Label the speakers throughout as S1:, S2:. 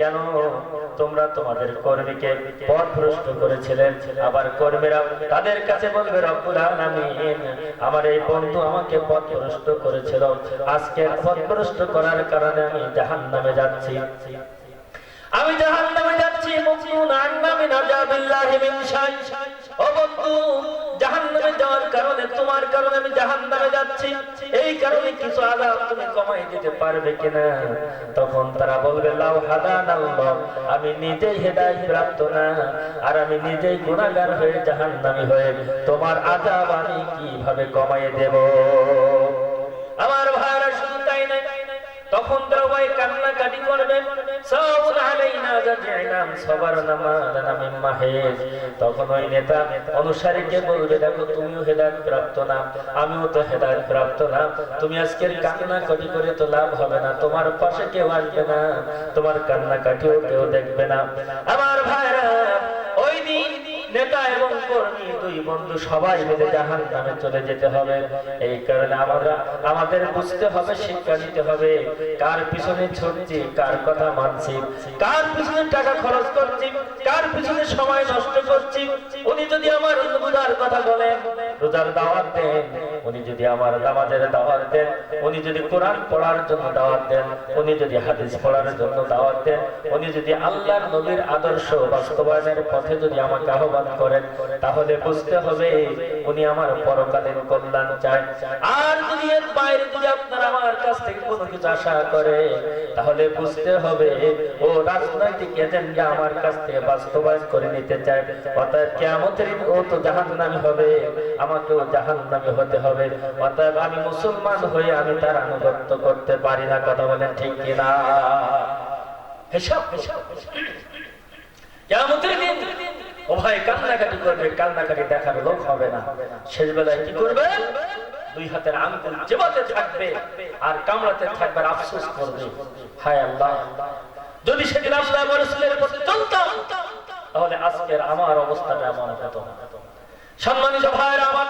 S1: কেন? তোমরা তোমাদের কর্মীকে পথভ্রষ্ট করেছিলেন আবার কর্মীরা তাদের কাছে বলবে, রব্বুল আলামিন, আমার এই বন্ধু আমাকে পথভ্রষ্ট করেছিল। আজকে পথভ্রষ্ট করার কারণে আমি জাহান্নামে যাচ্ছি। আমি জাহান্নামে যাচ্ছি মুকনুন আন্নামি নাজাবিল্লাহি মিন শাই। তোমার আমি নিজেই হেদায়েত প্রাপ্ত না, আর আমি নিজেই গুনাহগার হয়ে জাহান্নামী হয়ে তোমার আযাব আমি কীভাবে কমাই দেব? আমার ভাইরা শুধু তাই নাই তখন তারা ভাই কান্নাকাটি করবে জাজিনাম সাবারনা মালানা মিন মাহিজ তখন ওই নেতা অনুসারীকে বলবে, দেখো, তুমিও হেদায়ত প্রাপ্ত না, আমিও তো হেদায়ত প্রাপ্ত না। তুমি আজকের কান্নাকাটি করে তো লাভ হবে না, তোমার পাশে কেউ আসবে না, তোমার কান্নাকাটিও কেউ দেখবে না। আমার ভাইরা বন্ধু সবাই মিলে জাহান নামে চলে যেতে হবে। এই কারণে আমরা, আমাদের বুঝতে হবে, শিক্ষা নিতে হবে, কার পিছনে ছুটছি, কার কথা মানছি, কার পিছনে টাকা খরচ করছি, কার পিছনে সময় নষ্ট করছি। উনি যদি আমার রোজার কথা বলেন, রোজার দাওয়াত দেন উনি যদি আমার নামাজের দাওয়াত দেন, উনি যদি কোরআন পড়ার জন্য দাওয়াত দেন, উনি যদি হাদিস পড়ার জন্য দাওয়াত দেন, উনি যদি আল্লাহর নবীর আদর্শ বাস্তবায়নের পথে যদি আমাকে আহ্বান করেন, তাহলে বুঝতে হবে উনি আমার পরকালীন কল্যাণ চায় আর এর বাইরে যদি আপনারা আমার কাছ থেকে কোনো কিছু আশা করে, তাহলে বুঝতে হবে ও রাজনৈতিক এজেন্ডা আমার কাছ থেকে বাস্তবায়ন করে নিতে চায়। অতএব কেমতের ও তো জাহান্নামী হবে, আমাকেও জাহান্নামী হতে হবে। অতএব আমি মুসলমান হয়ে আমি তার আনুগত্য করতে পারি না, কথা বলেন ঠিক কিনা? হিসাব হিসাব কেমতের দিন ও কান্নাকাটি করবে, কান্নাকাটি দেখার লোক হবে না। শেষ বেলায় কি করবে? দুই হাতের আঙ্গুল চেবাতে থাকবে আর কামড়াতে থাকবে আফসোস করবে। হায় আল্লাহ। যদি সেদিন আল্লাহ রসুলের পথে চলতাম, তাহলে আজকের আমার অবস্থাটা এমন হতো। সম্মানিত ভাইরা আমার,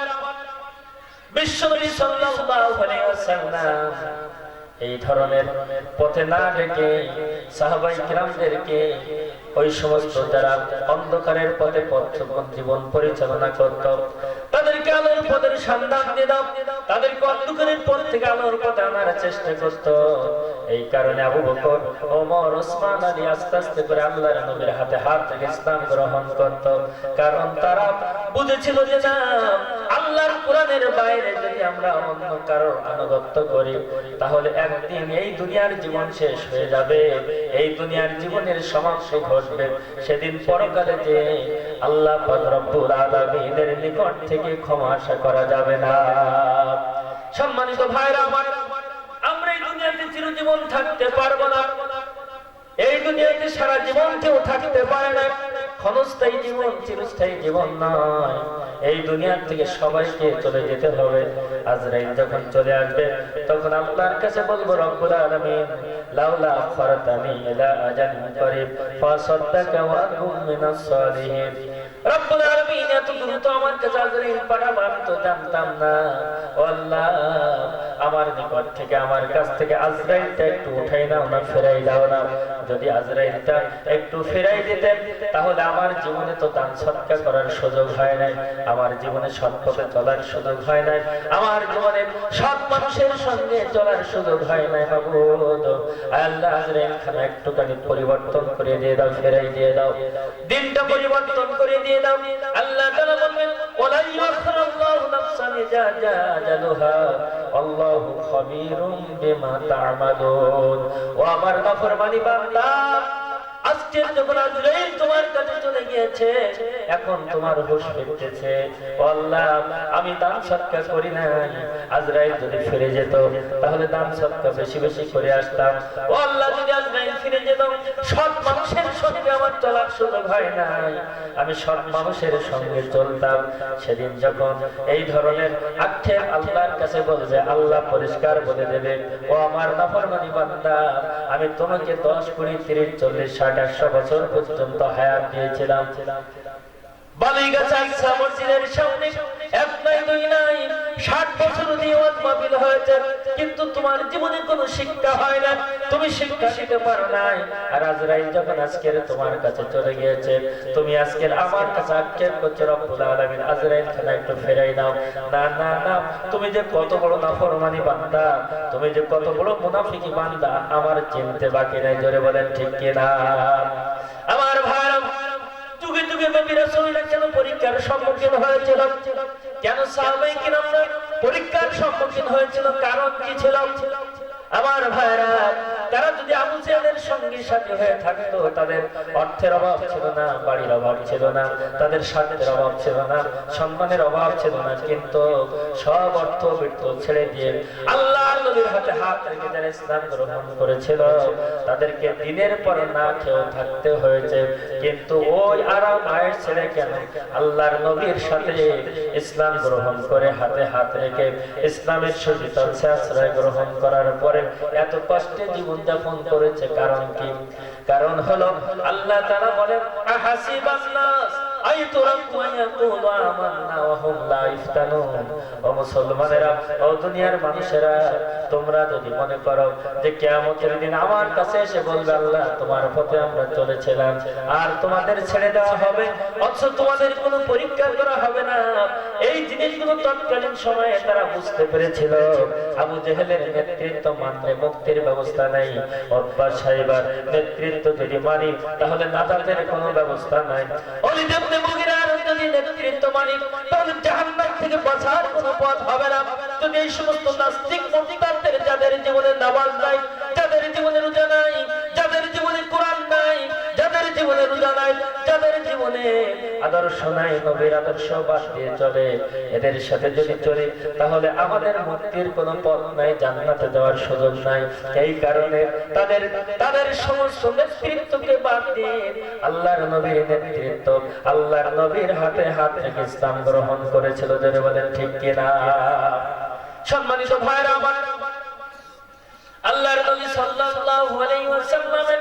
S1: বিশ্বনবী সাল্লাল্লাহু আলাইহি ওয়াসাল্লাম এই ধরনের পথে না ডেকে সাহাবাই কিরামদেরকে ওই সমস্ত যারা অন্ধকারের পথে পথ জীবন পরিচালনা করত, তাদেরকে আলোর পথের সন্ধান দাও তাদেরকে অন্ধকারের পথ থেকে আলোর পথে আনার চেষ্টা করত। এই কারণে আবু বকর, ওমর, ওসমান আলী আস্তে আস্তে করে আল্লাহর নবীর হাতে হাত থেকে ইসলাম গ্রহণ করত। কারণ তারা বুঝেছিল যে না, আল্লাহর কোরআনের বাইরে আমরা অন্য কারোর আনুগত্য করি, তাহলে একদিন এই দুনিয়ার জীবন শেষ হয়ে যাবে। এই দুনিয়ার জীবনের সমাপ্তি ঘটবে। সেদিন পরকালে যে আল্লাহ রব্বুল আলামিনের নিকট থেকে ক্ষমা আশা করা যাবে না। সম্মানিত ভাইরা আমরা এই দুনিয়াতে চিরজীবন থাকতে পারব না। এই দুনিয়াতে সারা জীবন কেউ থাকতে পারে না। ক্ষণস্থায়ী জীবন চিরস্থায়ী জীবন নয়। এই দুনিয়ার থেকে সবাইকে চলে যেতে হবে। আজরাইল যখন চলে আসবে, তখন আল্লাহর কাছে বলব, রব্বুল আলামিন, লাউলা আখরতানি ইলা আজান করিব ফাসাদদাকা ওয়া কুম মিনাস সালিহিন। রব্বুল আলামিন, এত দ্রুত আমার কাছে আজরাইল পাঠাবো আমি তো জানতাম না। আল্লাহ আমার নিকট থেকে, আমার কাছ থেকে আজরাইলটা একটু উঠাই নাও না, ফেরাই দাও না। যদি আজরাইলটা একটু ফেরাই দিতেন, তাহলে আমার জীবনে তো দান সৎকার করার সুযোগ হয় নাই। আমার জীবনে সৎ পথে চলার সুযোগ হয় নাই। আমার জীবনে সৎ মানুষের সঙ্গে চলার সুযোগ হয় নাই, মাবুদ। আল্লাহ আজরাইল খানা একটুখানি পরিবর্তন করে দিয়ে দাও, ফেরাই দিয়ে দাও। দিনটা পরিবর্তন করে দিয়ে দাও। আল্লাহ তাআলা বলবেন ওলাই ইয়াখরাল্লাহু নাফসান ইজা জা আজালুহা আল্লাহু ও আমার নাফরমানি বান্দা আমি তাহলে দান সৎকার বেশি বেশি করে আসতাম। যদি ফিরে সৎ মানুষের সঙ্গে আমার চলার সুযোগ হয় নাই। আমি সৎ মানুষের সঙ্গে চলতাম। সেদিন যখন এই ধরনের আক্ষেপ আল্লাহর কাছে বলবে, আল্লাহ পরিষ্কার বলে দেবে, ও আমার নাফরমানি বান্দা, আমি তোমাকে দশ কুড়ি তিরিশ চল্লিশ ষাট একশো বছর পর্যন্ত হায়াত দিয়েছিলাম। বালিগাছা মসজিদের সামনে এক নাই দুই নাই ষাট বছর দিওয়াত মাহফিল হয়েছে, কিন্তু তোমার জীবনে কোনো শিক্ষা হয় না। তুমি শিক্ষা শিখতে পারো নাই। আর আজরাইল যখন আজকের তোমার কাছে চলে গিয়েছে, তুমি আজকের আমার কাছে আক্ষেপ করছ, রব্বুল আলামিন, আজরাইল খানা একটু ফেরাই দাও। না না না, তুমি যে কত বড় নাফরমানি বান্দা, তুমি যে কত বড় মুনাফিকি বান্দা, আমার চিনতে বাকি নাই, জোরে বলেন ঠিক কিনা? আমার ভাইরা যুগে যুগে নবী রাসূলরা কেন পরীক্ষার সম্মুখীন হয়েছিল কেন সাহাবাই কিরামরা পরীক্ষার সম্মুখীন হয়েছিল? কারণ কি ছিল? আমার ভাইরা তারা যদি আবু জেহেলের সঙ্গী সাথী হয়ে থাকতো, তাদের অর্থের অভাব ছিল না, বাড়ির অভাব ছিল না, তাদের স্বার্থের অভাব ছিল না, সম্মানের অভাব ছিল না, কিন্তু সব অর্থ বৃত্ত ছেড়ে দিয়ে আল্লাহ নবীর হাতে হাত রেখে যারা ইসলাম গ্রহণ করেছিল, তাদেরকে দিনের পর না খেয়েও থাকতে হয়েছে। কিন্তু ওই আরাম আয়ের ছেড়ে কেন? আল্লাহর নবীর সাথে ইসলাম গ্রহণ করে হাতে হাত রেখে ইসলামের সহিত আশ্রয় গ্রহণ করার পরে এত কষ্টে জীবন যাপন করেছে কারণ কি? কারণ হলো আল্লাহ তারা বলেন আহাসিবান তোমরা যদি মনে করো যে দিন আমার কাছে এসে বলবে, আল্লাহ, তোমার পথে আমরা চলেছিলাম, আর তোমাদের ছেড়ে দেওয়া হবে, অথচ তোমাদের কোনো পরীক্ষা করা হবে না। এই জিনিসগুলো তৎকালীন সময়ে তারা বুঝতে পেরেছিল। আবু জেহেলের নেতৃত্ব মানলে মুক্তির ব্যবস্থা নাই। অব্বাস সাহেবার নেতৃত্ব যদি মানি, তাহলে নাজাতের কোনো ব্যবস্থা নাই। অলি বাঁচার কোনো পথ হবে না। যদি এই সমস্ত যাদের জীবনে নামাজ নাই জীবনে রোজা নাই, যাদের জীবনে আদর্শ নাই নবীর আদর্শ বাদ দিয়ে চলে, এদের সাথে যদি চলি, তাহলে আমাদের মুক্তির কোনো পথ নাই, জান্নাতে যাওয়ার সুযোগ নাই। এই কারণে তাদের তাদের সমস্ত নেতৃত্বকে বাদ দিয়ে আল্লাহর নবীর নেতৃত্ব, আল্লাহর নবীর হাতে হাত রেখে ইসলাম গ্রহণ করেছিল যারা বলেন ঠিক কিনা? সম্মানিত ভাইরা আমার, আল্লাহর নবী সাল্লাল্লাহু আলাইহি ওয়াসাল্লামের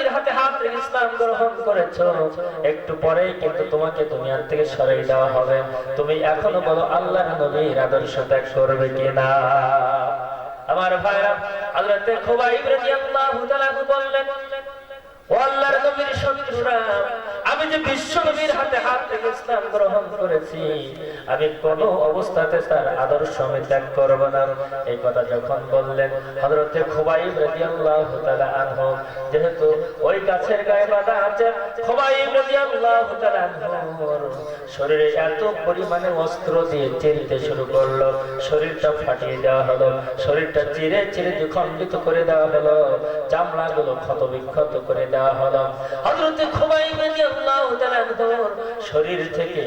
S1: নবীর হাতে হাত রেখে ইসলাম গ্রহণ করেছ। একটু পরেই কিন্তু তোমাকে দুনিয়ার থেকে সরিয়ে দেওয়া হবে। তুমি এখনও বলো, আল্লাহর নবীর আদর্শ ত্যাগ করবে কিনা? আমার ভাইরা, হযরতে খুবাইব রাদিয়াল্লাহু তাআলা বললেন, ও আল্লাহর নবীর শত্রুরা আমি যে বিশ্ব নবীর হাতে হাত রেখে ইসলাম গ্রহণ করেছি, আমি কোন অবস্থাতে তার আদর্শ আমি ত্যাগ করব না। এই কথা যখন বললেন হযরতে খুবাইব রাদিয়াল্লাহু তাআলা আনহু, যেহেতু ওই গাছের গায়ে বাঁধা আছে, খুবাইব রাদিয়াল্লাহু তাআলা শরীরে এত পরিমাণে অস্ত্র দিয়ে চিরতে শুরু করল। শরীরটা ফাটিয়ে দেওয়া হলো, শরীরটা চিরে চিরে খণ্ডিত করে দেওয়া হলো, চামড়াগুলো ক্ষত বিক্ষত করে দেওয়া হলো। হযরতে খুবাইব রাদিয়াল্লাহু শরীর থেকে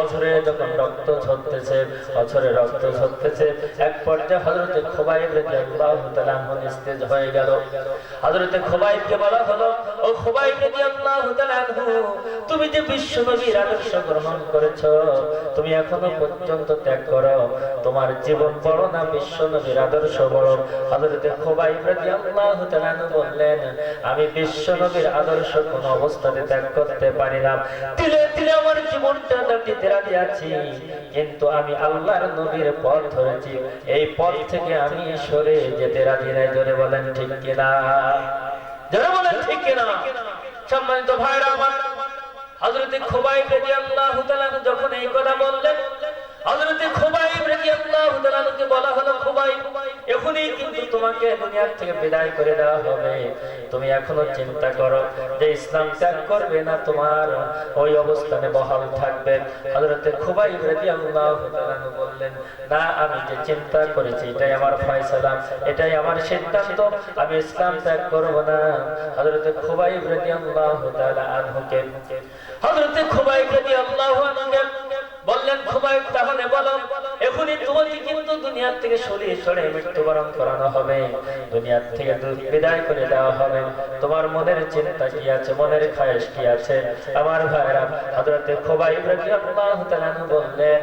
S1: অঝরে যখন রক্ত ঝরতেছে, অঝরে রক্ত ঝরতেছে, এক পর্যায়ে হযরতে খুবাইব রাদিয়াল্লাহু তাআলা নিস্তেজ হয়ে গেল। হযরতে খুবাইবকে বলা হলো, ও খুবাইব রাদিয়াল্লাহু তাআলা তুমি যে বিশ্ব নবীর আদর্শ গ্রহণ করেছ, তুমি এখনও পর্যন্ত ত্যাগ করো। তোমার জীবন বড় না বিশ্ব নবীর আদর্শ বড়? হযরতে খুবাইব রাদিয়াল্লাহু তাআলা বললেন, আমি বিশ্বনবীর আদর্শ কোন অবস্থাতে ত্যাগ করতে পারি না। তিলে তিলে আমার জীবনটা দিতে রাজি আছি কিন্তু আমি আল্লাহর নবীর পথ ধরেছি। এই পথ থেকে আমি সরে যেতে রাজি নাই। জোরে বলেন ঠিক কিনা? জোরে বলেন ঠিক কিনা? সম্মানিত ভাইরা আমার, হযরতে খুবাইব রাদিয়াল্লাহু যখন এই কথা বললেন তুমি এখনও চিন্তা করো যে ইসলাম ত্যাগ করবে না তোমার? ওই অবস্থানে বহাল থাকবে। বললেন, না, আমি যে চিন্তা করেছি, এটাই আমার ফয়সালা, এটাই আমার সিদ্ধান্ত। আমি ইসলাম ত্যাগ করব না। হযরতে খুবাইব রাদিয়াল্লাহু তাআলা আনহুকে, হযরতে বললেন খুবাইব তাহলে বলো, এখনই তোমাকে কিন্তু দুনিয়ার থেকে সরিয়ে সরে মৃত্যুবরণ করানো হবে। দুনিয়ার থেকে বিদায় করে দেওয়া হবে। তোমার মনের চিন্তা কি আছে? মনের খায়েশ কি আছে? আমার ভাইরা হযরতে খুবাইব রাদিয়াল্লাহু তাআলা বললেন,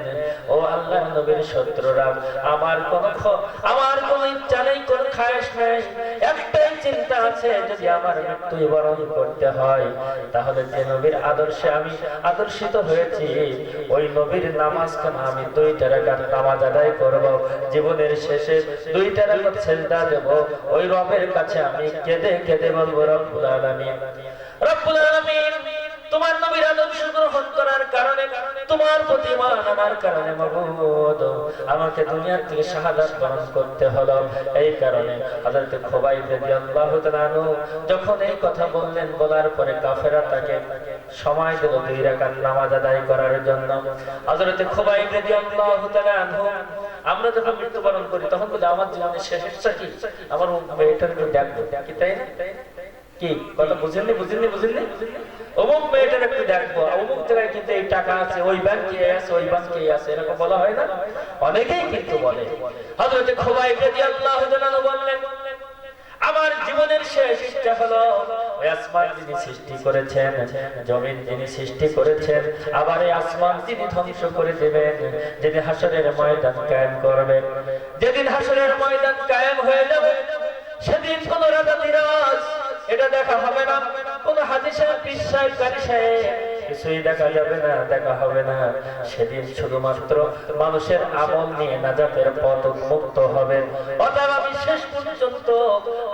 S1: ও আল্লাহর নবীর শত্রুরা, আমার কোন আমার কোন ইচ্ছা নেই, কোন খায়েশ নেই। একটাই চিন্তা আছে, যদি আমার মৃত্যু বরণ করতে হয়, তাহলে যে নবীর আদর্শে আমি আদর্শিত হয়েছি, ওই নবীর নামাজ কেন আমি দুই রাকাত নামাজ আদায় করব? জীবনের শেষে দুই রাকাত সেজদা দেব। ওই রবের কাছে আমি কেঁদে কেঁদে বলব, রব্বুল আলামিন রব্বুল আলামিন তোমার নবীর আদর্শ গ্রহণ করার কারণে, তোমার প্রতি মান আনার কারণে মাবুদ আমাকে দুনিয়ার থেকে শাহাদাত বরণ করতে হলো। এই কারণে হযরত খুবাইব রাদিয়াল্লাহু তাআলা যখন এই কথা বললেন, বলার পরে কাফেরা তাকে সময় দিল দুই রাকাত নামাজ আদায় করার জন্য। হযরত খুবাইব রাদিয়াল্লাহু তাআলা আমরা যখন মৃত্যুবরণ করি, তখন বলি, আমার জীবনের শেষ ইচ্ছা কি? আমার মেয়েটার একটু দেখব কি, তাই না? কি কথা বুঝেননি বুঝেননি বুঝেননি? অমুক মেয়েটার একটু দেখব অমুক জায়গায় কিন্তু এই টাকা আছে, ওই ব্যাংকে আছে, ওই ব্যাংকে আছে, এরকম বলা হয় না? অনেকেই কিন্তু বলে। খুবাইব রাদিয়াল্লাহু তাআলা বললেন, আমার জীবনের শেষ ইচ্ছা হলো আসমান যিনি সৃষ্টি করেছেন, জমিন যিনি সৃষ্টি করেছেন, আবার এই আসমান তিনি ধ্বংস করে দেবেন, যেদিন হাসরের ময়দান কায়েম করবে। যেদিন হাসরের ময়দান কায়েম হয়ে যাবে, সেদিন কোন রাজা নিরাজ এটা দেখা হবে না। কোন পীর সাহেব, কারি কিছুই দেখা যাবে না, দেখা হবে না। সেদিন শুধুমাত্র মানুষের আমল নিয়ে নাজাতের পথ মুক্ত হবে। অতএব আমি শেষ পর্যন্ত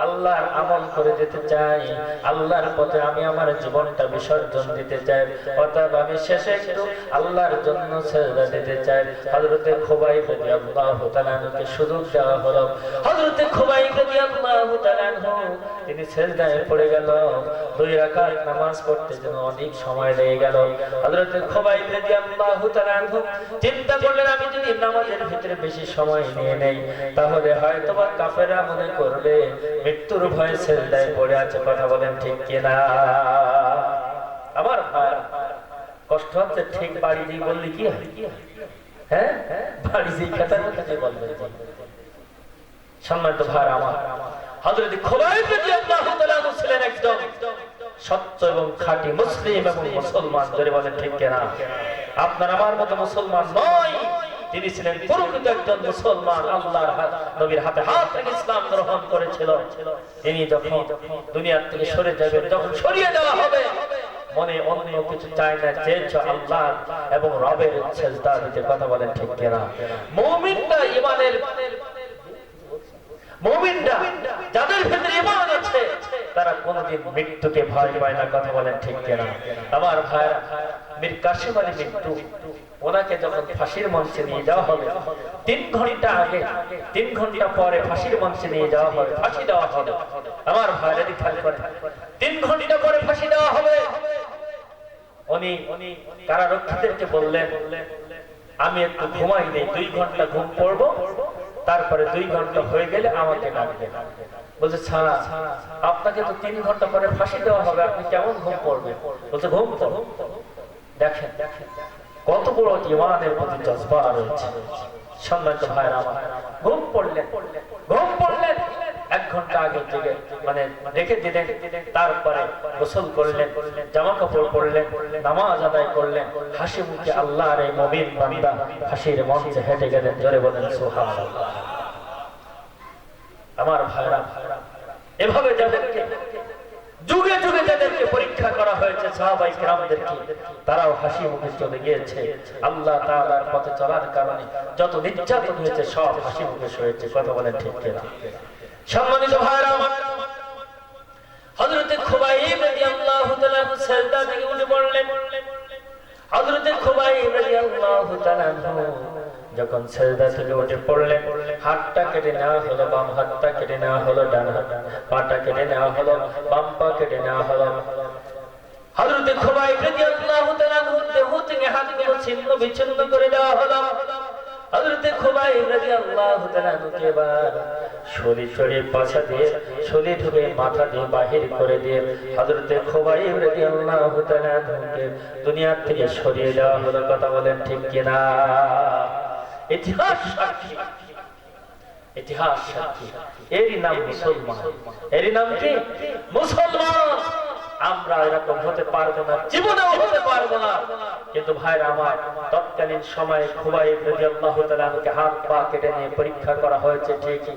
S1: আল্লাহর আমল করে যেতে চাই। আল্লাহর পথে আমি আমার জীবনটা বিসর্জন দিতে চাই। অতএব আমি শেষে একটু আল্লাহর জন্য সেজদা দিতে চাই। হযরতে খুবাইব রাদিয়াল্লাহু তাআলা আনহুকে সুযোগ দেওয়া হলো। হযরতে খুবাইব রাদিয়াল্লাহু তাআলা আনহু তিনি সেজদায় পড়ে গেল। দুই রাকাত নামাজ পড়তে যেন অনেক সময় লেগে গেল। হযরতে খুবাইব রাদিয়াল্লাহু তাআলা চিন্তা করলেন, আমি যদি নামাজের ভিতরে বেশি সময় নিয়ে নেই, তাহলে হয়তো বা কাফেররা মনে করবে, মৃত্যুর ভয়ে সেজদায় পড়ে আছে। কথা বলেন ঠিক কিনা? আমার ভাই, কষ্ট হচ্ছে, ঠিক বাড়ি দিয়ে বললে কি হয়? হ্যাঁ? বাড়ি দিয়ে খাতার কাছে বলবে সম্মানিত ভাই আমার হযরত খুবাইব রাদিয়াল্লাহু তাআলা ছিলেন একদম সত্য এবং খাঁটি মুসলিম এবং মুসলমান, জোরে বলেন ঠিক কিনা? আপনার আমার মতো মুসলমান নয়। তিনি ছিলেন প্রকৃত একজন মুসলমান, আল্লাহর হাত, নবীর হাতে হাত রেখে ইসলাম গ্রহণ করেছিল। তিনি যখন দুনিয়ার থেকে সরে যাবেন যখন সরিয়ে দেওয়া হবে, মনে অন্য কিছু চায় না চেয়েছ আল্লাহ এবং রবের সেজদা দিতে কথা বলেন ঠিক কিনা? মুমিনটা ইমানের মুমিনরা যাদের ভিতরে ঈমান আছে, তারা কোনোদিন ভয় পায় না, কথা বলেন ঠিক কিনা? আমার মীর আলী মৃত্যু ওনাকে যখন ফাঁসির মঞ্চে নিয়ে যাওয়া হবে, তিন ঘণ্টা আগে, তিন ঘণ্টা পরে ফাঁসির মঞ্চে নিয়ে যাওয়া হবে, ফাঁসি দেওয়া হবে। আমার ভাইরা খেয়াল করে তিন ঘণ্টা পরে ফাঁসি দেওয়া হবে। উনি কারারক্ষীদেরকে বললেন, আমি একটু ঘুমাই নেই, দুই ঘণ্টা ঘুম পড়ব তারপরে দুই ঘণ্টা হয়ে গেলে আমাকে ডাকবে। বলছে, ছাড়া, আপনাকে তো তিন ঘণ্টা পরে ফাঁসি দেওয়া হবে, আপনি কেমন ঘুম পড়বে বলছে, ঘুম পড়ো দেখেন, কত বড় ইমানের প্রতি জজবা রয়েছে। সম্মানিত ভাইরা আমার, ঘুম পড়লেন ঘণ্টা আগে থেকে মানে রেখে দিলেন, তারপরে গোসল করলেন জামা কাপড় পরলেন, নামাজ আদায় করলেন, হাসি মুখে আল্লাহর এই মবিন বান্দা হাসির মঞ্চে হেঁটে গেলেন, জোরে বলেন সুবহানাল্লাহ। আমার ভাইরা, এভাবে যাদেরকে, যুগে যুগে যাদেরকে পরীক্ষা করা হয়েছে, সাহাবাই কেরামদেরকে, তারাও হাসি মুখে চলে গিয়েছে। আল্লাহ তাআলার পথে চলার কারণে যত নির্যাতন হয়েছে, সব হাসি মুখে হয়েছে কথা বলেন ঠিক কিনা? সম্মানিত ভাইরা হযরতে খুবাইব রাদিয়াল্লাহু তাআলা সাজদা থেকে উঠে পড়লেন হযরতে খুবাইব রাদিয়াল্লাহু তাআলা যখন সেজদা থেকে উঠে পড়লেন, হাতটা কেটে নেওয়া হলো, বাম হাতটা কেটে নেওয়া হলো, ডান হাত, পাটা কেটে নেওয়া হলো, বাম পা কেটে নেওয়া হলো। হযরতে খুবাইব রাদিয়াল্লাহু তাআলা দেহ থেকে হাতগুলো ছিন্ন বিচ্ছিন্ন করে দেওয়া হলো। হযরতে খুবাইব রাদিয়াল্লাহু তাআলা এবার শরীর শরীর পাছা দিয়ে শরীর ঢুকে মাথা দিয়ে বাহির করে দিয়ে হযরতে খুবাইব রাদিয়াল্লাহু তাআলা দুনিয়া থেকে সরিয়ে দেওয়া হলো কথা বলেন ঠিক কিনা ইতিহাস সাক্ষী। ইতিহাস সাক্ষী। এরই নাম মুসলমান। এরই নাম কি? মুসলমান। আমরা এরকম হতে পারব না, জীবনেও হতে পারব না। কিন্তু ভাইরা আমার, তৎকালীন সময়ে খুবাই রাদিয়াল্লাহু তাআলা আমাকে হাত পা কেটে নিয়ে পরীক্ষা করা হয়েছে ঠিকই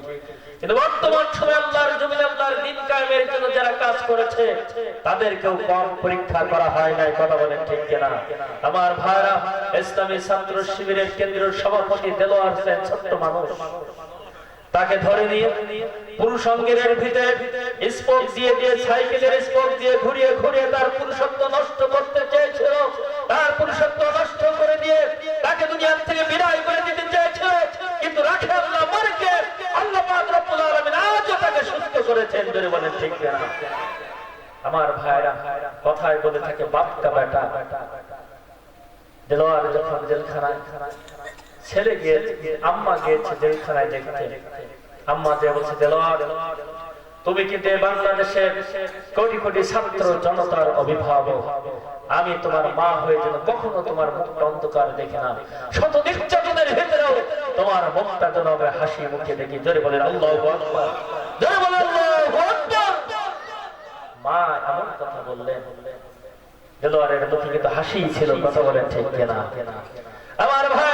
S1: কিন্তু বর্তমান সময়ে আল্লাহর আল্লাহর দিন কায়েমের জন্য যারা কাজ করেছে, তাদেরকেও কম পরীক্ষা করা হয় নাই, কথা বলেন ঠিক কিনা? আমার ভাইরা, ইসলামী ছাত্র শিবিরের কেন্দ্রীয় সভাপতি দেলোয়ার হোসেন, ছোট্ট মানুষ। তাকে ধরে নিয়ে পুরুষ অঙ্গের ভিতরে স্পোক দিয়ে দিয়ে, সাইকেলের স্পোক দিয়ে ঘুরিয়ে ঘুরিয়ে তার পুরুষত্ব নষ্ট করতে চেয়েছিল। তার পুরুষত্ব নষ্ট করে দিয়ে তাকে দুনিয়ার থেকে বিদায় করে দিতে চেয়েছিল। কিন্তু রাখে আল্লাহ মারকে আল্লাহ পাক রব্বুল আলামিন আজও তাকে সুস্থ করেছেন। ধরে বলেন, ঠিক না আমার ভাইরা, কথায় বলে থাকে, বাপকা বেটা। দেলোয়ার যখন জেলখানায় ছেলে গিয়েছে, আম্মা গিয়েছে জেলখানায় দেখতে। আম্মা যে বলছে দেলোয়ার তুমি কিন্তু বাংলাদেশের কোটি কোটি ছাত্র জনতার অভিভাবক, আমি তোমার মা হয়ে যেন কখনো তোমার মুখটা অন্ধকার দেখে না। শত নির্যাতনের ভেতরেও তোমার মুখটা যেন আমি হাসি মুখে দেখি। জোরে বলেন, আল্লাহ মা এমন কথা বললেন দেলোয়ারের মুখে কিন্তু হাসি ছিল, কথা বলেন ঠিক কেনা? আমার ভাইরা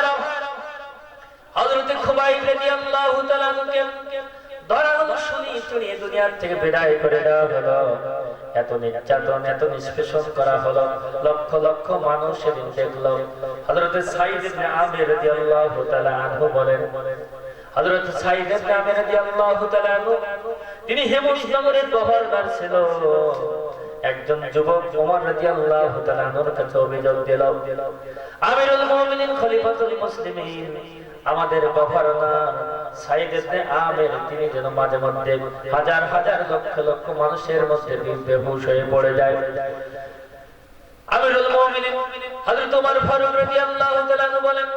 S1: আমির আমির তিনি একজন যুবক ওমর রাদিয়াল্লাহু তাআলা কাছে অভিযোগ দিল মুমিনিন খলিফাতুল আমাদের গভর্নর ইবনে তিনি যেন মাঝে মধ্যে হাজার হাজার লক্ষ লক্ষ মানুষের মধ্যে বেহুশ হয়ে পড়ে যায়। আমিরুল মুমিনিন হযরত ফারুক রাদিয়াল্লাহু তাআলা বলেন,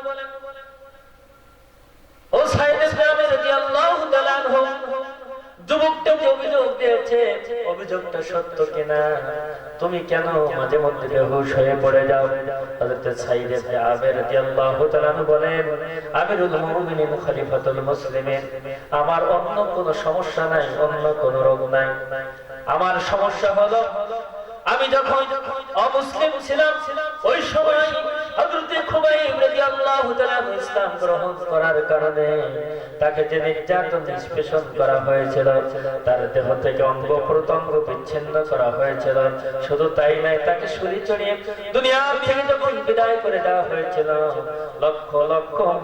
S1: ও সাইদ ইবনে রাদিয়াল্লাহু তাআলা যুবকটা যে অভিযোগ দিয়েছে, অভিযোগটা সত্য কিনা? তুমি কেন মাঝে মধ্যে হয়ে পড়ে যাও? হযরত ইবনে রাদিয়াল্লাহু তাআলা বলেন, আমিরুল মুমিনিন খলিফাতুল মুসলিমিন, আমার অন্য কোনো সমস্যা নাই, অন্য কোনো রোগ নাই। আমার সমস্যা হলো, আমি যখন অমুসলিম ছিলাম, ওই সময়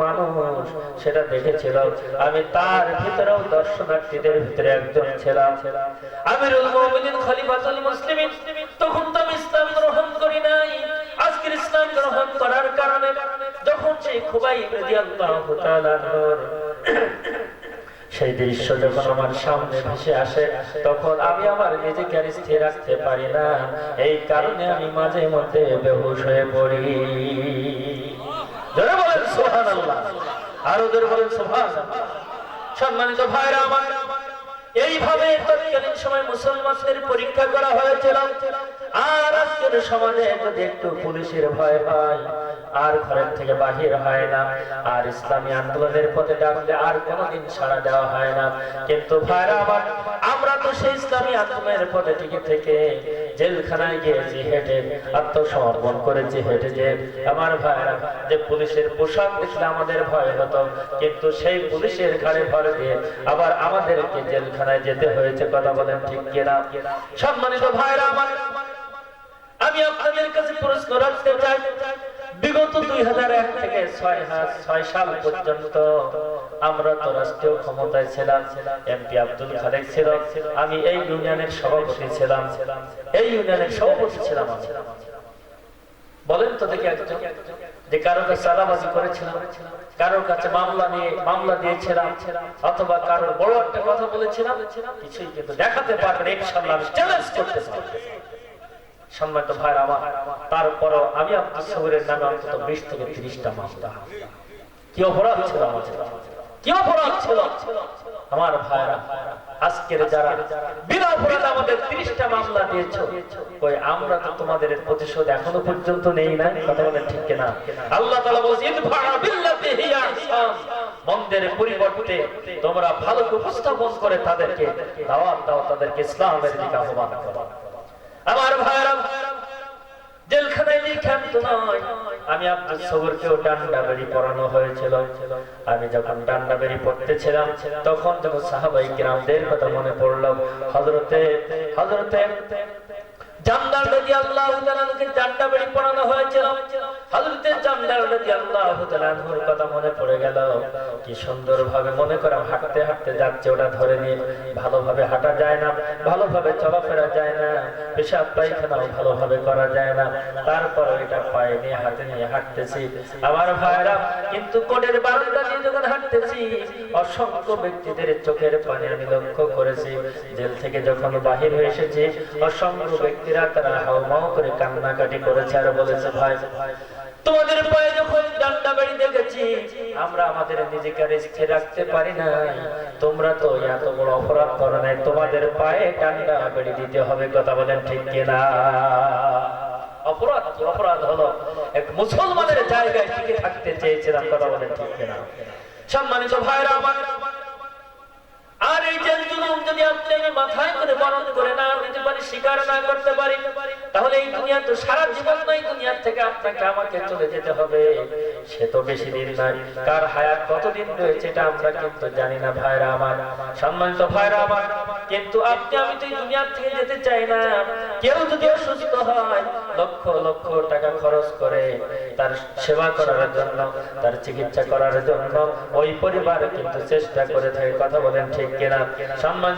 S1: মানুষ সেটা দেখেছিল। আমি তার ভিতরেও দর্শনার্থীদের ভিতরে একজন ছিলাম। মুসলিমিন, তখন তো আমি ইসলাম গ্রহণ করি নাই। গ্রহণ করার কারণে যখন সেই তাআলা সেই দৃশ্য যখন আমার সামনে ভেসে আসে, তখন আমি আমার নিজেকে স্থির রাখতে পারি না। এই কারণে আমি মাঝে মধ্যে বেহুশ হয়ে পড়ি। জোরে বলেন আরও জোরে বলেন সুবহানাল্লাহ সম্মানিত ভাইরা আমার এইভাবে তৎকালীন সময় মুসলমানদের পরীক্ষা করা হয়েছিল। আর আজকের সমাজে যদি একটু পুলিশের ভয় হয়, আর ঘরের থেকে বাহির হয় না, আর ইসলামী আন্দোলনের পথে ডাকলে আর কোনোদিন সাড়া দেওয়া হয় না। কিন্তু ভাইরা আমার, আমরা তো সেই ইসলামী আন্দোলনের পথে টিকে থেকে জেলখানায় গিয়েছি হেঁটে আত্মসমর্পণ করেছি হেঁটে যে, আমার ভাইরা, যে পুলিশের পোশাক দেখলে আমাদের ভয় হতো, কিন্তু সেই পুলিশের ঘাড়ে ভর দিয়ে আবার আমাদেরকে জেলখানায় যেতে হয়েছে, কথা বলেন ঠিক কিনা? সম্মানিত ভাইরা আমার, আমি আপনাদের কাছে প্রশ্ন রাখতে চাই। বিগত দুই হাজার এক থেকে ছয় হাজার ছয় সাল পর্যন্ত আমরা তো রাষ্ট্রীয় ক্ষমতায় ছিলাম। এমপি আব্দুল খালেক ছিল। আমি এই ইউনিয়নের সভাপতি ছিলাম। এই ইউনিয়নের সভাপতি ছিলাম বলেন তো দেখি একজন। যে কারও কাছে চালাবাজি করেছিলাম, কারোর কাছে মামলা নিয়ে মামলা দিয়েছিলাম, অথবা কারোর বড় একটা কথা বলেছিলাম, কিছুই কিন্তু দেখাতে পারবেন ইনশাআল্লাহ আমি চ্যালেঞ্জ করতে পারব। সম্মানিত ভাই আমার, তারপরও আমি আব্দুল সবুরের নামে অন্তত বিশ থেকে তিরিশটা মামলা কি অপরাধ ছিল আমাদের? কি অপরাধ ছিল? আমার ভাইরা আজকের যারা বিনা অপরাধ আমাদের তিরিশটা মামলা দিয়েছ, কই আমরা তো তোমাদের প্রতিশোধ এখনও পর্যন্ত নেই না? কথা বলেন ঠিক কিনা? আল্লাহ মন্দের পরিবর্তে তোমরা ভালোকে উপস্থাপন করে তাদেরকে দাওয়াত দাও, তাদেরকে ইসলামের দিকে আহ্বান করো। আমার ভাইরা জেলখানায় নয় আমি আব্দুল সবরকেও ডান্ডা বেরি পড়ানো হয়েছিল। আমি যখন ডান্ডা বেরি পড়তেছিলাম, তখন যখন সাহাবাই গ্রামদের কথা মনে পড়লাম হজরতে হজরতে ভালোভাবে হাঁটা যায় না, ভালোভাবে চলাফেরা যায় না, পেশাব পায়খানাও ভালোভাবে করা যায় না। তারপর এটা পায়ে নিয়ে, হাতে নিয়ে হাঁটতেছি। আমার ভাইরা কিন্তু কোটের বারান্দা দিয়ে যখন হাঁটতেছি, অসংখ্য ব্যক্তিদের চোখের পানি আমি লক্ষ্য করেছি। জেল থেকে যখন বাহির হয়ে এসেছি, অসংখ্য ব্যক্তিরা তারা হাউমাউ করে কান্নাকাটি করেছে আর বলেছে, ভাই, তোমাদের পায়ে যখন ডান্ডা বাড়ি দেখেছি আমরা আমাদের নিজেকে স্থির রাখতে পারি না তোমরা তো এত বড় অপরাধ করো নাই, তোমাদের পায়ে ডান্ডা বাড়ি দিতে হবে। কথা বলেন ঠিক কিনা? অপরাধ অপরাধ হলো এক মুসলমানের জায়গায় টিকে থাকতে চেয়েছিলাম, কথা বলেন ঠিক কিনা? সম্মানিত ভাইরা আর এই জুলুম যদি আপনি আমি মাথায় করে বরণ করে না নিতে পারি স্বীকার না করতে পারি, তাহলে এই দুনিয়া তো সারা জীবন নয়, দুনিয়ার থেকে আপনাকে আমাকে চলে যেতে হবে। সে তো বেশি দিন নয়, কার হায়াত কতদিন রয়েছে এটা আমরা কিন্তু জানি না ভাইরা আমার, সম্মানিত ভাইরা আমার। কিন্তু আপনি, আমি তো এই দুনিয়ার থেকে যেতে চাই না। কেউ যদি অসুস্থ হয়, লক্ষ লক্ষ টাকা খরচ করে তার সেবা করার জন্য, তার চিকিৎসা করার জন্য, ওই পরিবার কিন্তু চেষ্টা করে থাকে, কথা বলেন ঠিক কিনা? সম্মানিত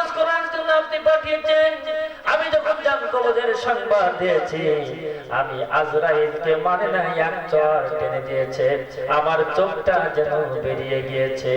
S1: আমি যখন জান কবজের সংবাদ দিয়েছি, আমি আজরাইলকে মানে নাই এক চর টেনে দিয়েছে। আমার চোখটা যেন বেরিয়ে গিয়েছে।